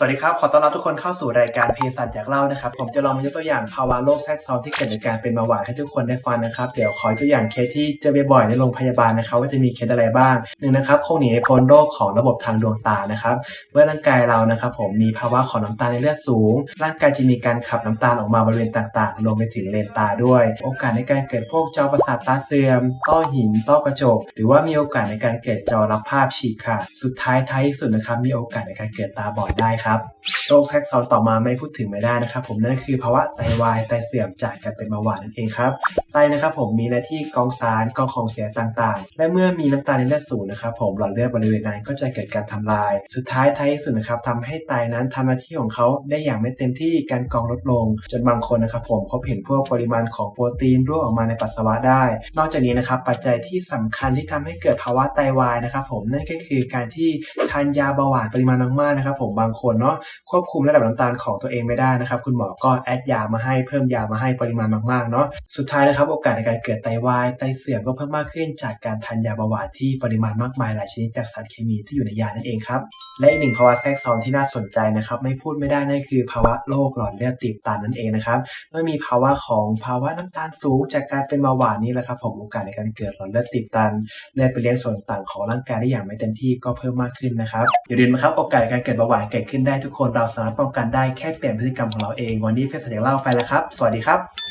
สวัสดีครับ ขอต้อนรับทุกคนเข้าสู่รายการเภสัชจากเล่านะครับ ผมจะลองมายกตัวอย่างภาวะโรคแทรกซ้อนที่เกิดจากการเป็นเบาหวานให้ทุกคนได้ฟังนะครับ เดี๋ยวขอตัวอย่างเคสที่เจอบ่อยๆในโรงพยาบาลนะครับ ว่าจะมีเคสอะไรบ้างหนึ่งนะครับคงหนีไม่พ้นโรคของระบบทางดวงตานะครับ เมื่อร่างกายเรานะครับ ผมมีภาวะของน้ำตาลในเลือดสูง ร่างกายจะมีการขับน้ำตาลออกมาบริเวณต่างๆรวมไปถึงเลนตาด้วย โอกาสในการเกิดพวกจอประสาทตาเสื่อม ต้อหิน ต้อกระจก หรือว่ามีโอกาสในการเกิดจอรับภาพฉีกขาด สุดท้ายท้ายสุดนะครับ มีโอกาสในการเกิดตาบอดได้ครับครับ โรคแทรกซ้อนต่อมาไม่พูดถึงไม่ได้นะครับ ผมนั่นคือภาวะไตวายไตเสื่อมจากการเป็นเบาหวานนั่นเองครับไตนะครับผมมีหน้าที่กองสารกองของเสียต่างๆ และเมื่อมีน้ำตาลในเลือดสูงนะครับผมหลอดเลือดบริเวณนั้นก็จะเกิดการทำลาย สุดท้ายท้ายที่สุดนะครับทำให้ไตนั้นทำหน้าที่ของเขาได้อย่างไม่เต็มที่การกองลดลง จนบางคนนะครับผมพบเห็นพวกปริมาณของโปรตีนรั่วออกมาในปัสสาวะได้ นอกจากนี้นะครับปัจจัยที่สำคัญที่ทำให้เกิดภาวะไตวายนะครับผมนั่นก็คือการที่ทานยาเบาหวานปริมาณมากๆนะครับผมบางคนเนาะควบคุมระดับน้ำตาลของตัวเองไม่ได้นะครับ คุณหมอก็แอดยามาให้เพิ่มยามาให้ปริมาณมากๆเนาะสุดท้ายนะครับโอกาสในการเกิดไตวายไตเสื่อมก็เพิ่มมากขึ้นจากการทานยาเบาหวานที่ปริมาณมากมายหลายชนิดจากสารเคมีที่อยู่ในยานั่นเองครับ และอีกหนึ่งภาวะแทรกซ้อนที่น่าสนใจนะครับไม่พูดไม่ได้นั่นคือภาวะโรคหลอดเลือดตีบตันนั่นเองนะครับเมื่อมีภาวะของภาวะน้ำตาลสูง จากการเป็นเบาหวานนี่แหละครับผมโอกาสในการเกิดหลอดเลือดตีบตันเลือดไปเลี้ยงส่วนต่างๆของร่างกายได้อย่างไม่เต็มที่ก็เพิ่มมากขึ้นนะครับอย่าลืมนะครับโอกาสในการเกิดเบาหวานเกิดขึ้นได้ทุกคนเราสามารถป้องกันได้แค่เปลี่ยนพฤติกรรมของเราเอง วันนี้เพชรสัญญาเล่าไปแล้วครับ สวัสดีครับ